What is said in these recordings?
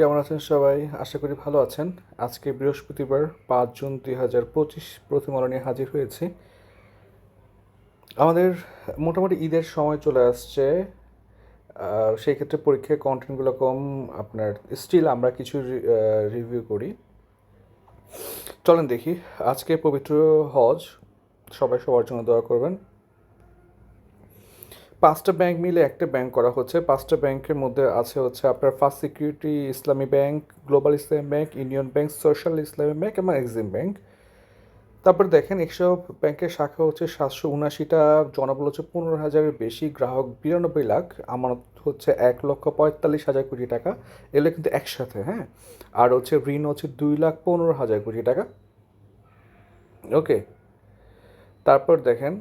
কেমন আছেন সবাই? আশা করি ভালো আছেন। আজকে বৃহস্পতিবার, পাঁচ জুন দুই হাজার পঁচিশ প্রথম আলো নিয়ে হাজির হয়েছি। আমাদের মোটামুটি ঈদের সময় চলে আসছে। সেই ক্ষেত্রে পরীক্ষার কন্টেন্টগুলো কম, আপনার স্টিল আমরা কিছু রিভিউ করি। চলেন দেখি। আজকে পবিত্র হজ, সবাই সবার জন্য দোয়া করবেন। পাঁচটা ব্যাংক মিলে একটা ব্যাংক করা হচ্ছে। পাঁচটা ব্যাংকের মধ্যে আছে হচ্ছে আপনার first security Islami bank global Islami bank union bank social Islami bank এবং এক্সিম ব্যাংক তারপর দেখেন এসব ব্যাংকের শাখা হচ্ছে সাতশো উনাশিটা জনবল হচ্ছে পনেরো হাজারের বেশি, গ্রাহক বিরানব্বই লাখ, আমানত হচ্ছে এক লক্ষ পঁয়তাল্লিশ হাজার কোটি টাকা। এগুলো কিন্তু একসাথে হ্যাঁ? আর হচ্ছে ঋণ হচ্ছে দুই লাখ পনেরো হাজার কোটি টাকা। ওকে তারপর দেখেন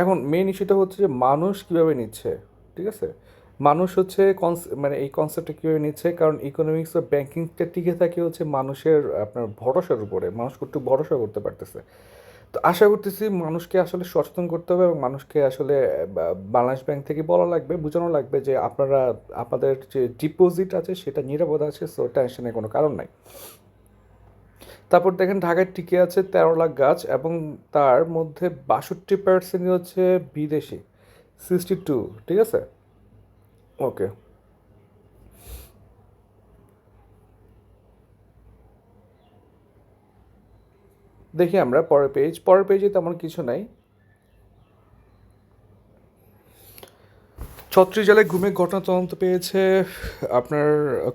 এখন মেন ইস্যুটা হচ্ছে যে মানুষ কীভাবে নিচ্ছে, ঠিক আছে? মানুষ হচ্ছে মানে এই কনসেপ্টটা কীভাবে নিচ্ছে? কারণ ইকোনমিক্স বা ব্যাংকিংটা টিকে থাকে হচ্ছে মানুষের, আপনার ভরসার উপরে, মানুষ একটু ভরসা করতে পারতেছে। তো আশা করতেছি মানুষকে আসলে সচেতন করতে হবে এবং মানুষকে আসলে বাংলাদেশ ব্যাংক থেকে বলা লাগবে, বোঝানো লাগবে যে আপনারা, আপনাদের যে ডিপোজিট আছে সেটা নিরাপদ আছে সো টেনশনের কোনো কারণ নাই। তারপর দেখেন ঢাকায় টিকে আছে তেরো লাখ গাছ এবং তার মধ্যে বাষট্টি পার্সেন্ট হচ্ছে বিদেশি সিক্সটি টু ঠিক আছে? ওকে দেখি আমরা পরের পেজ পরের পেজে তেমন কিছু নাই। ছত্রিশ জেলায় ঘুমে ঘটনা তদন্ত পেয়েছে আপনার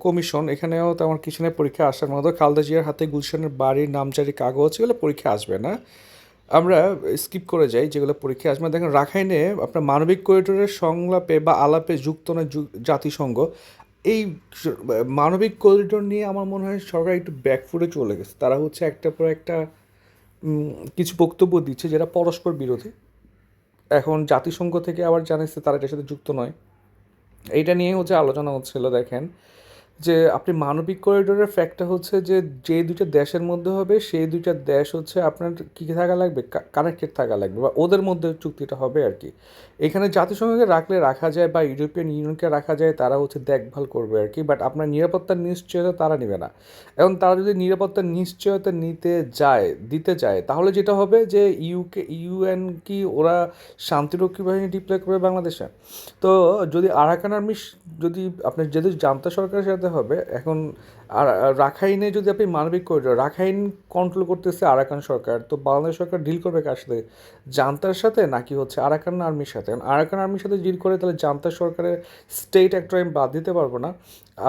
কমিশন। এখানেও তেমন কিছু নেই, পরীক্ষা আসার মতো। খালদা জিয়ার হাতে গুলশানের বাড়ির নামজারি কাগজ, এগুলো পরীক্ষা আসবে না। আমরা স্কিপ করে যাই যেগুলো পরীক্ষা আসবে। দেখেন, রাখাইনে আপনার মানবিক করিডোরের সংলাপে বা আলাপে যুক্ত না জাতিসংঘ, এই মানবিক করিডোর নিয়ে আমার মনে হয় সরকার একটু ব্যাকফুটে চলে গেছে। তারা হচ্ছে একটা পর একটা কিছু বক্তব্য দিচ্ছে যেটা পরস্পর বিরোধী। এখন জাতিসংঘ থেকে আবার জানিয়েছে তারা এটার সাথে যুক্ত নয়। এইটা নিয়ে হচ্ছে আলোচনা হচ্ছিল, দেখেন যে আপনি মানবিক করিডোরের ফ্যাক্টটা হচ্ছে যে যে দুইটা দেশের মধ্যে হবে, সেই দুইটা দেশ হচ্ছে আপনার কী কী থাকা লাগবে? কানেক্টেড থাকা লাগবে বা ওদের মধ্যে চুক্তিটা হবে আর কি। এখানে জাতিসংঘকে রাখলে রাখা যায় বা ইউরোপিয়ান ইউনিয়নকে রাখা যায়, তারা হচ্ছে দেখভাল করবে আর কি বাট আপনার নিরাপত্তার নিশ্চয়তা তারা নেবে না। এবং তারা যদি নিরাপত্তার নিশ্চয়তা নিতে যায়, দিতে চায় তাহলে যেটা হবে যে ইউকে ইউএন কি ওরা শান্তিরক্ষী বাহিনী ডিপ্লয় করবে বাংলাদেশে? তো যদি আরাকান আর্মি যদি আপনার যদি জান্তা সরকারের সাথে হবে। এখন আর রাখাইনে যদি আপনি মানবিক করিডোর রাখাইন কন্ট্রোল করতেছে আরাকান সরকার, তো বাংলাদেশ সরকার ডিল করবে কার সাথে? জান্তার সাথে নাকি হচ্ছে আরাকান আর্মির সাথে? আরাকান আর্মির সাথে ডিল করে তাহলে জান্তা সরকারের স্টেট একটা আমি বাদ দিতে পারব না।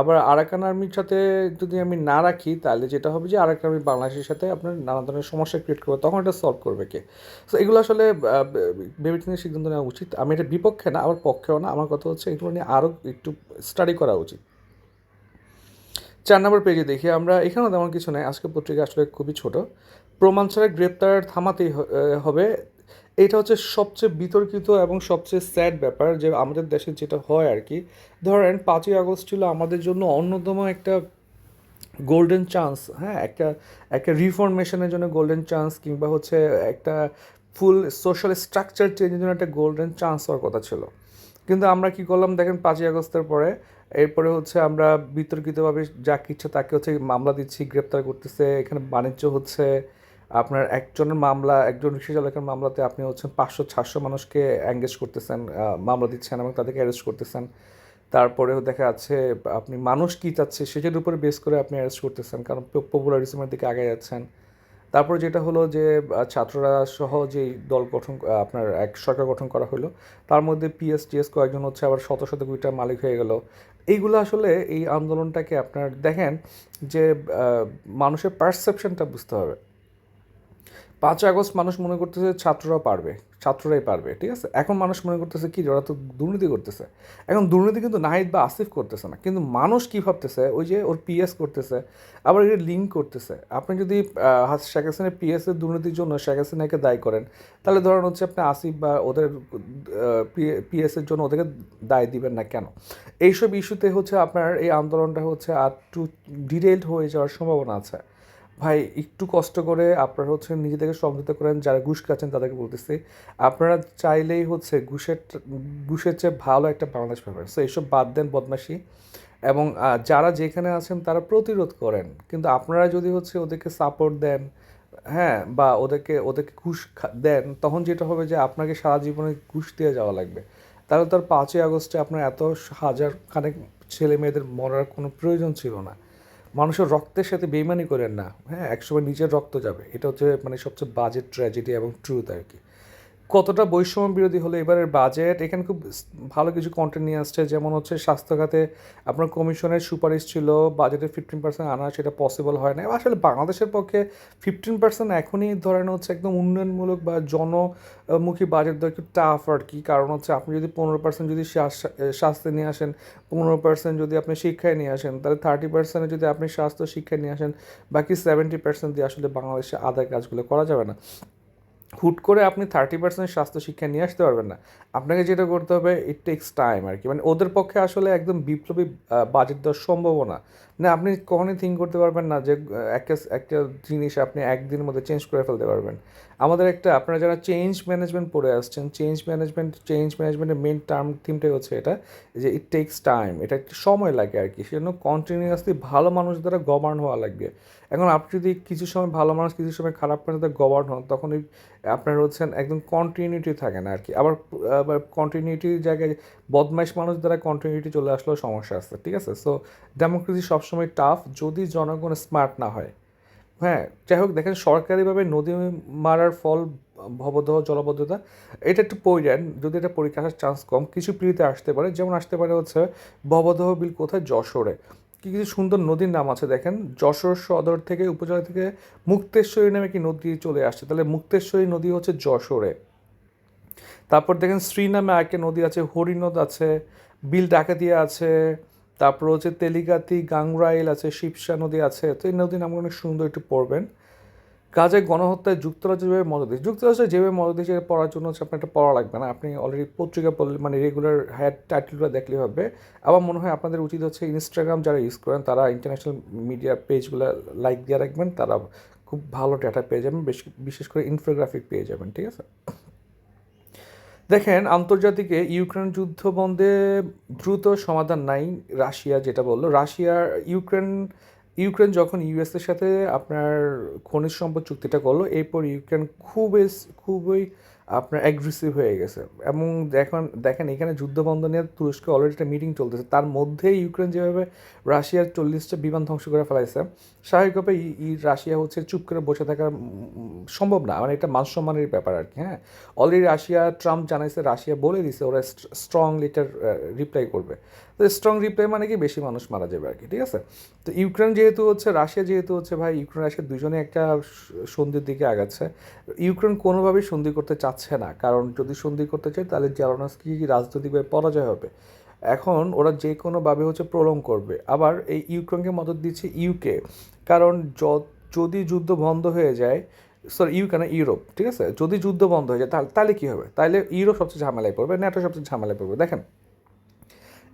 আবার আরাকান আর্মির সাথে যদি আমি না রাখি, তাহলে যেটা হবে যে আরাকান আর্মি বাংলাদেশের সাথে আপনার নানা ধরনের সমস্যা ক্রিয়েট করবে, তখন এটা সলভ করবে কে? তো এগুলো আসলে ভেবে সিদ্ধান্ত নেওয়া উচিত। আমি এটা বিপক্ষে না আবার পক্ষেও না। আমার কথা হচ্ছে এগুলো নিয়ে আরও একটু স্টাডি করা উচিত। চার নম্বর পেজে দেখি, আমরা এখানেও তেমন কিছু নেই। আজকে পত্রিকা আসলে খুবই ছোট। প্রমাণ ছাড়া গ্রেপ্তার থামাতেই হবে। এটা হচ্ছে সবচেয়ে বিতর্কিত এবং সবচেয়ে স্যাড ব্যাপার যে আমাদের দেশে যেটা হয় আর কি। ধরেন পাঁচই আগস্ট ছিল আমাদের জন্য অন্যতম একটা গোল্ডেন চান্স হ্যাঁ? একটা একটা রিফর্মেশনের জন্য গোল্ডেন চান্স কিংবা হচ্ছে একটা ফুল সোশ্যাল স্ট্রাকচার চেঞ্জের জন্য একটা গোল্ডেন চান্স হওয়ার কথা ছিল। কিন্তু আমরা কি করলাম? দেখেন পাঁচই আগস্টের পরে এরপরে হচ্ছে আমরা বিতর্কিতভাবে যা কিছু তাকে হচ্ছে মামলা দিচ্ছি, গ্রেপ্তার করতেছে। এখানে বাণিজ্য হচ্ছে। আপনার একজনের মামলা, একজন রিক্সা চালকের মামলাতে আপনি হচ্ছে পাঁচশো সাতশো মানুষকে অ্যাঙ্গেজ করতেছেন মামলা দিচ্ছেন এবং তাদেরকে অ্যারেস্ট করতেছেন। তারপরেও দেখা যাচ্ছে আপনি মানুষ কী চাচ্ছে সেটার উপরে বেস করে আপনি অ্যারেস্ট করতেছেন, কারণ পপুলারিজমের দিকে আগে যাচ্ছেন। তারপরে যেটা হলো যে ছাত্ররা সহ যে দল গঠন আপনার এক সরকার গঠন করা হলো, তার মধ্যে পিএসটিএস কয়েকজন হচ্ছে আবার শত শত কোটিটার মালিক হয়ে গেল। এইগুলো আসলে এই আন্দোলনটাকে আপনার দেখেন যে মানুষের পারসেপশনটা বুঝতে হবে। পাঁচই আগস্ট মানুষ মনে করতেছে ছাত্ররা পারবে, ছাত্ররাই পারবে, ঠিক আছে? এখন মানুষ মনে করতেছে কি যে ওরা তো দুর্নীতি করতেছে। এখন দুর্নীতি কিন্তু নাহিদ বা আসিফ করতেছে না, কিন্তু মানুষ কী ভাবতেছে? ওই যে ওর পিএস করতেছে, আবার এটা লিঙ্ক করতেছে। আপনি যদি শেখ হাসিনের পিএস এর দুর্নীতির জন্য শেখ হাসিনাকে দায়ী করেন, তাহলে ধরেন হচ্ছে আপনি আসিফ বা ওদের পিএস এর জন্য ওদেরকে দায় দিবেন না কেন? এইসব ইস্যুতে হচ্ছে আপনার এই আন্দোলনটা হচ্ছে আর টু ডিটেলড হয়ে যাওয়ার সম্ভাবনা আছে। ভাই, একটু কষ্ট করে আপনারা হচ্ছে নিজেদেরকে সমঝোত করেন, যারা ঘুষ খাচ্ছেন তাদেরকে বলতেছি। আপনারা চাইলেই হচ্ছে ঘুষের ঘুষের চেয়ে ভালো একটা বাংলাদেশ পাবেন সো এইসব বাদ দেন বদমাশি। এবং যারা যেখানে আছেন তারা প্রতিরোধ করেন। কিন্তু আপনারা যদি হচ্ছে ওদেরকে সাপোর্ট দেন হ্যাঁ বা ওদেরকে ওদেরকে ঘুষ দেন, তখন যেটা হবে যে আপনাকে সারা জীবনে ঘুষ দিয়ে যাওয়া লাগবে। তাহলে তার পাঁচই আগস্টে আপনার এত হাজার খানেক ছেলে মেয়েদের মরার কোনো প্রয়োজন ছিল না। মানুষের রক্তের সাথে বেইমানি করেন না। হ্যাঁ একসময় নিজের রক্ত যাবে। এটা হচ্ছে মানে সবচেয়ে বাজে ট্র্যাজেডি এবং ট্রুথ আর কি। কতটা বৈষম্য বিরোধী হলো এবারের বাজেট এখানে খুব ভালো কিছু কন্টেন্ট নিয়ে আসছে, যেমন হচ্ছে স্বাস্থ্য খাতে আপনার কমিশনের সুপারিশ ছিল বাজেটে ফিফটিন পার্সেন্ট আনা, সেটা পসিবল হয় না আসলে বাংলাদেশের পক্ষে ফিফটিন পার্সেন্ট এখনই ধরেন হচ্ছে একদম উন্নয়নমূলক বা জনমুখী বাজেট দেওয়া একটু টাফ আর কি। কারণ হচ্ছে আপনি যদি পনেরো পার্সেন্ট যদি স্বাস্থ্য- নিয়ে আসেন, পনেরো পার্সেন্ট যদি আপনি শিক্ষায় নিয়ে আসেন, তাহলে থার্টি পার্সেন্টে যদি আপনি স্বাস্থ্য শিক্ষায় নিয়ে আসেন, বাকি সেভেন্টি পার্সেন্ট দিয়ে আসলে বাংলাদেশে আদায় কাজগুলো করা যাবে না। হুট করে আপনি থার্টি পার্সেন্ট স্বাস্থ্য শিক্ষা নিয়ে আসতে পারবেন না। আপনাকে যেটা করতে হবে ইট টেক্স টাইম আর কি। মানে ওদের পক্ষে আসলে একদম বিপ্লবী বাজেট দেওয়ার সম্ভাবনা আপনি কখনোই থিঙ্ক করতে পারবেন না যে একটা একটা জিনিস আপনি একদিনের মধ্যে চেঞ্জ করে ফেলতে পারবেন। আমাদের একটা, আপনারা যারা চেঞ্জ ম্যানেজমেন্ট পড়ে আসছেন চেঞ্জ ম্যানেজমেন্ট চেঞ্জ ম্যানেজমেন্টের মেন টার্ম থিমটাই হচ্ছে এটা, যে ইট টেক্স টাইম এটা একটু সময় লাগে আর কি, সেজন্য কন্টিনিউয়াসলি ভালো মানুষ দ্বারা গভর্ন হওয়া লাগবে। এখন আপনি যদি কিছু সময় ভালো মানুষ, কিছু সময় খারাপ মানুষ দ্বারা গভর্ন হন, তখন আপনার হচ্ছেন একদম কন্টিনিউটি থাকে না আর কি। আবার আবার কন্টিনিউটির জায়গায় বদমাইশ মানুষ দ্বারা কন্টিনিউটি চলে আসলেও সমস্যা আছে, ঠিক আছে? সো ডেমোক্রেসি সবসময় টাফ যদি জনগণ স্মার্ট না হয়। হ্যাঁ যাই হোক, দেখেন সরকারিভাবে নদী মারার ফল, ভবদহ, জলবদ্ধতা, এটা একটু পড়েন যদি এটা পরীক্ষা আসার চান্স কম, কিছু পিড়িতে আসতে পারে। যেমন আসতে পারে হচ্ছে ভবদহ বিল কোথায়? যশোরে। কি কিছু সুন্দর নদীর নাম আছে দেখেন। যশোর সদর থেকে, উপজেলা থেকে মুক্তেশ্বরী নামে কি নদী চলে আসছে। তাহলে মুক্তেশ্বরী নদী হচ্ছে যশোরে। তারপর দেখেন শ্রী নামে আরেকটা নদী আছে হরিনদ আছে, বিল ডাকাতিয়া আছে তারপর হচ্ছে তেলিগাতি, গাংরাইল আছে, শিবসা নদী আছে, তো এই নদীর নামগুলো অনেক সুন্দর একটু পড়বেন। কাজে গণহত্যায় যুক্তরাজ্য যেভাবে মদত দিচ্ছে যুক্তরাজ্য যেভাবে মদত দিচ্ছে পড়ার জন্য হচ্ছে আপনার এটা পড়া লাগবে না। আপনি অলরেডি পত্রিকা পড়লে মানে রেগুলার হ্যাড টাইটেলগুলো দেখলে হবে। আমার মনে হয় আপনাদের উচিত হচ্ছে ইনস্টাগ্রাম যারা ইউজ করেন, তারা ইন্টারন্যাশনাল মিডিয়া পেজগুলো লাইক দিয়ে রাখবেন, তারা খুব ভালো ডেটা পেয়ে যাবেন, বেশ, বিশেষ করে ইনফোগ্রাফিক পেয়ে যাবেন, ঠিক আছে? দেখেন, আন্তর্জাতিকে ইউক্রেন যুদ্ধ বন্ধে দ্রুত সমাধান নাই রাশিয়া যেটা বলল। রাশিয়া, ইউক্রেন ইউক্রেন যখন ইউএসের সাথে আপনার খনিজ সম্পদ চুক্তিটা করল, এরপর ইউক্রেন খুবই খুবই আপনার অ্যাগ্রেসিভ হয়ে গেছে। এবং দেখেন দেখেন, এখানে যুদ্ধ বন্ধ নিয়ে তুরস্কে অলরেডি একটা মিটিং চলতেছে। তার মধ্যে ইউক্রেন যেভাবে রাশিয়ার চল্লিশটা বিমান ধ্বংস করে ফেলাইছে স্বাভাবিকভাবে রাশিয়া হচ্ছে চুপ করে বসে থাকা সম্ভব না। মানে এটা মান সম্মানের ব্যাপার আর কি হ্যাঁ? অলরেডি রাশিয়া ট্রাম্প জানাইছে, রাশিয়া বলে দিছে, ওরা স্ট্রং লেটার রিপ্লাই করবে। তো স্ট্রং রিপ্লাই মানে কি? বেশি মানুষ মারা যাবে আর কি, ঠিক আছে? তো ইউক্রেন যেহেতু হচ্ছে, রাশিয়া যেহেতু হচ্ছে, ভাই, ইউক্রেন রাশিয়া দুজনে একটা সন্ধির দিকে আগাচ্ছে। ইউক্রেন কোনোভাবেই সন্ধি করতে চাচ্ছে না, কারণ যদি সন্ধি করতে চায়, তাহলে জারানস্কি রাজনৈতিকভাবে পরাজয় হবে। এখন ওরা যে কোনোভাবে হচ্ছে প্রলং করবে। আবার এই ইউক্রেনকে মদত দিচ্ছে ইউকে কারণ যদি যুদ্ধ বন্ধ হয়ে যায় সরি ইউকে না ইউরোপ ঠিক আছে? যদি যুদ্ধ বন্ধ হয়ে যায়, তাহলে তাহলে কী হবে? তাহলে ইউরোপ সবচেয়ে ঝামেলায় পড়বে ন্যাটো সবচেয়ে ঝামেলায় পড়বে। দেখেন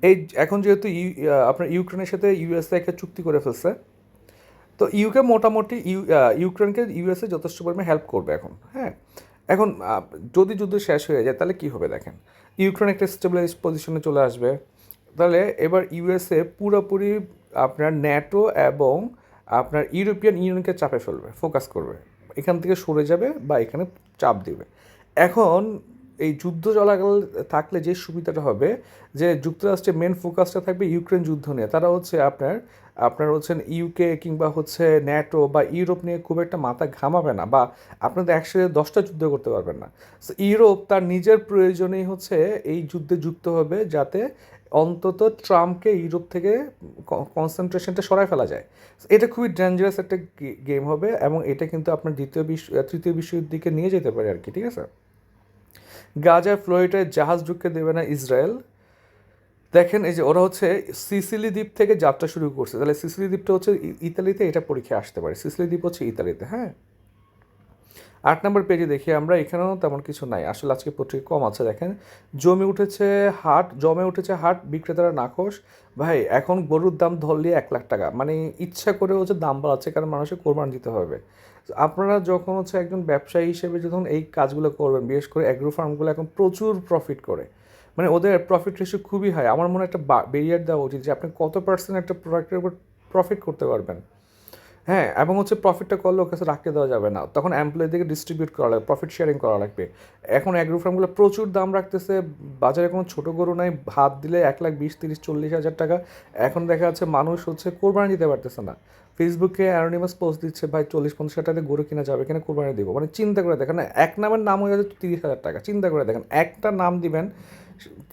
এই এখন যেহেতু ইউ আপনার ইউক্রেনের সাথে ইউএসএ একটা চুক্তি করে ফেলছে, তো ইউকে মোটামুটি ইউ ইউক্রেনকে ইউএসএ যথেষ্ট পরিমাণে হেল্প করবে এখন হ্যাঁ? এখন যদি যুদ্ধ শেষ হয়ে যায়, তাহলে কী হবে দেখেন? ইউক্রেন একটা স্টেবিলাইজ পজিশনে চলে আসবে, তাহলে এবার ইউএসএ পুরোপুরি আপনার ন্যাটো এবং আপনার ইউরোপিয়ান ইউনিয়নকে চাপে ফেলবে ফোকাস করবে। এখান থেকে সরে যাবে বা এখানে চাপ দিবে। এখন এই যুদ্ধ চলাকাল থাকলে যে সুবিধাটা হবে, যে যুক্তরাষ্ট্রের মেন ফোকাসটা থাকবে ইউক্রেন যুদ্ধ নিয়ে। তারা হচ্ছে আপনার আপনার হচ্ছেন ইউকে কিংবা হচ্ছে ন্যাটো বা ইউরোপ নিয়ে খুব একটা মাথা ঘামাবে না বা আপনাদের একসাথে দশটা যুদ্ধ করতে পারবেন না। ইউরোপ তার নিজের প্রয়োজনেই হচ্ছে এই যুদ্ধে যুক্ত হবে যাতে অন্তত ট্রাম্পকে ইউরোপ থেকে কনসেন্ট্রেশনটা সরায় ফেলা যায়। এটা খুবই ডেঞ্জারাস একটা গেম হবে এবং এটা কিন্তু আপনার দ্বিতীয় বিশ্ব তৃতীয় বিশ্বের দিকে নিয়ে যেতে পারে আর কি, ঠিক আছে? গাজার ফ্লোরিডায় জাহাজ ঢুকতে দেবে না ইসরায়েল। দেখেন এই যে ওরা হচ্ছে সিসিলি দ্বীপ থেকে যাত্রা শুরু করছে। তাহলে সিসিলি দ্বীপটা হচ্ছে ইতালিতে, এটা পরীক্ষা আসতে পারে। সিসিলি দ্বীপ হচ্ছে ইতালিতে হ্যাঁ? আট নম্বর পেজে দেখি আমরা, এখানেও তেমন কিছু নাই। আসলে আজকে পত্রিকা কম আছে, দেখেন। জমে উঠেছে হাট, জমে উঠেছে হাট, বিক্রেতারা নাকশ ভাই, এখন গরুর দাম ধরলে এক লাখ টাকা। মানে ইচ্ছা করে হচ্ছে দাম বাড়াচ্ছে, কারণ মানুষের কোরবান দিতে হবে। আপনারা যখন হচ্ছে একজন ব্যবসায়ী হিসেবে যখন এই কাজগুলো করবেন, বিশেষ করে অ্যাগ্রো ফার্মগুলো এখন প্রচুর প্রফিট করে মানে ওদের প্রফিট রেশিও খুবই হাই আমার মনে একটা বেরিয়ার দেওয়া উচিত যে আপনি কত পার্সেন্ট একটা প্রোডাক্টের উপর প্রফিট করতে পারবেন। হ্যাঁ এবং হচ্ছে প্রফিটটা করলে ওর কাছে রাখতে দেওয়া যাবে না। তখন এমপ্লয়িদেরকে ডিস্ট্রিবিউট করা লাগবে প্রফিট শেয়ারিং করা লাগবে। এখন অ্যাগ্রো ফার্মগুলো প্রচুর দাম রাখতেছে, বাজারে কোনো ছোটো গরু নাই, ভাত দিলে এক লাখ বিশ, তিরিশ, চল্লিশ হাজার টাকা। এখন দেখা যাচ্ছে মানুষ হচ্ছে কোরবানি দিতে পারতেছে না। ফেসবুকে অ্যানোনিমাস পোস্ট দিচ্ছে, ভাই, চল্লিশ পঞ্চাশ হাজার টাকা গরু কিনা যাবে কিনা কোরবানি দিব। মানে চিন্তা করে দেখেন এক নামের নাম হয়ে যাচ্ছে তিরিশ হাজার টাকা। চিন্তা করে দেখেন, একটা নাম দিবেন,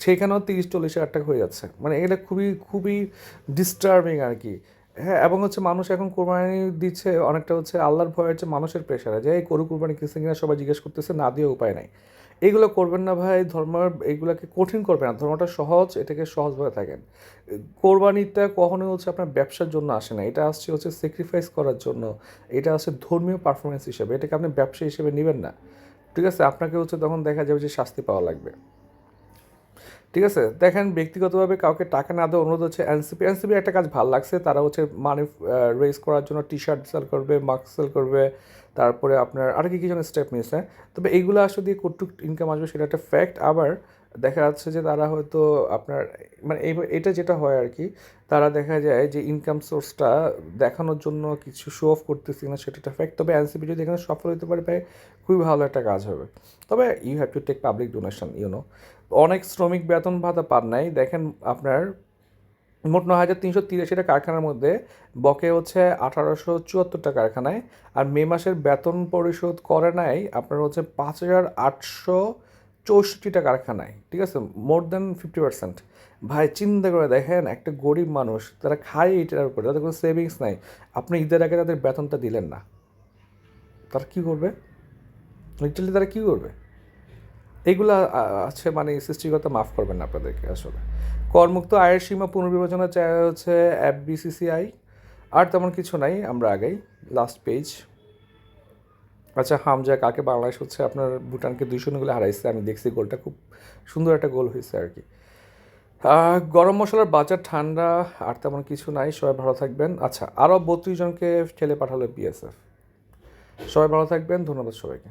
সেখানেও তিরিশ, চল্লিশ হাজার টাকা হয়ে যাচ্ছে। মানে এটা খুবই খুবই ডিস্টার্বিং আর কি। হ্যাঁ এবং হচ্ছে মানুষ এখন কোরবানি দিচ্ছে, অনেকটা হচ্ছে আল্লাহর ভয় হচ্ছে মানুষের প্রেশারে যে এই গরু কোরবানি কিনছে কিনা সবাই জিজ্ঞেস করতেছে, না দিয়ে উপায় নাই। এইগুলো করবেন না ভাই, ধর্ম এইগুলোকে কঠিন করবেন না। ধর্মটা সহজ, এটাকে সহজভাবে থাকেন। কোরবানিটা কখনোই হচ্ছে আপনার ব্যবসার জন্য আসে না। এটা আসছে হচ্ছে স্যাক্রিফাইস করার জন্য। এটা আসছে ধর্মীয় পারফরমেন্স হিসেবে। এটাকে আপনি ব্যবসা হিসেবে নেবেন না। ঠিক আছে? আপনাকে হচ্ছে তখন দেখা যাবে যে শাস্তি পাওয়া লাগবে। ঠিক আছে? দেখেন, ব্যক্তিগতভাবে কাউকে টাকা না দেওয়া অনুরোধ হচ্ছে এনসিপি এনসিপি একটা কাজ ভালো লাগছে। তারা হচ্ছে মানি রেজ করার জন্য টি শার্ট সেল করবে মাস্ক সেল করবে, তারপরে আপনার আর কি কি যেন স্টেপ নিয়েছে। তবে এইগুলো আসলে দিয়ে কটুক ইনকাম আসবে সেটা একটা ফ্যাক্ট আবার দেখা যাচ্ছে যে তারা হয়তো আপনার মানে এটা যেটা হয় আর কি, তারা দেখা যায় যে ইনকাম সোর্সটা দেখানোর জন্য কিছু শো অফ করতেছি না সেটা একটা ফ্যাক্ট তবে এনসিপি যদি এখানে সফল হতে পারে, ভাই, খুবই ভালো একটা কাজ হবে। তবে you have to take public donation you know অনেক শ্রমিক বেতন ভাতা পান নাই। দেখেন আপনার মোট নয় হাজার তিনশো তিরাশিটা কারখানার মধ্যে বকে হচ্ছে আঠারোশো চুয়াত্তরটা কারখানায়, আর মে মাসের বেতন পরিশোধ করে নাই আপনার হচ্ছে পাঁচ হাজার আটশো চৌষট্টিটা কারখানায়, ঠিক আছে? More than fifty percent. ভাই, চিন্তা করে দেখেন, একটা গরিব মানুষ, তারা খায় এইটার উপরে, তাদের কোনো সেভিংস নাই। আপনি ঈদের আগে তাদের বেতনটা দিলেন না। তারা কী করবে? লিটারালি তারা কী করবে? এইগুলো আছে মানে সৃষ্টিকর্তা মাফ করবেন না আপনাদেরকে আসলে। করমুক্ত আয়ের সীমা পুনর্বিবেচনা চায় হচ্ছে অ্যাপ বিসিসিআই আর তেমন কিছু নাই, আমরা আগেই লাস্ট পেজ আচ্ছা হামজা কাকে বাংলাদেশ হচ্ছে আপনার ভুটানকে দুই শূন্য গোলে হারাইছে। আমি দেখছি গোলটা খুব সুন্দর একটা গোল হয়েছে আর কি। গরম মশলার বাজার ঠান্ডা, আর তেমন কিছু নাই। সবাই ভালো থাকবেন। আচ্ছা আরও বত্রিশ জনকে ঠেলে পাঠালো বিএসএফ সবাই ভালো থাকবেন। ধন্যবাদ সবাইকে।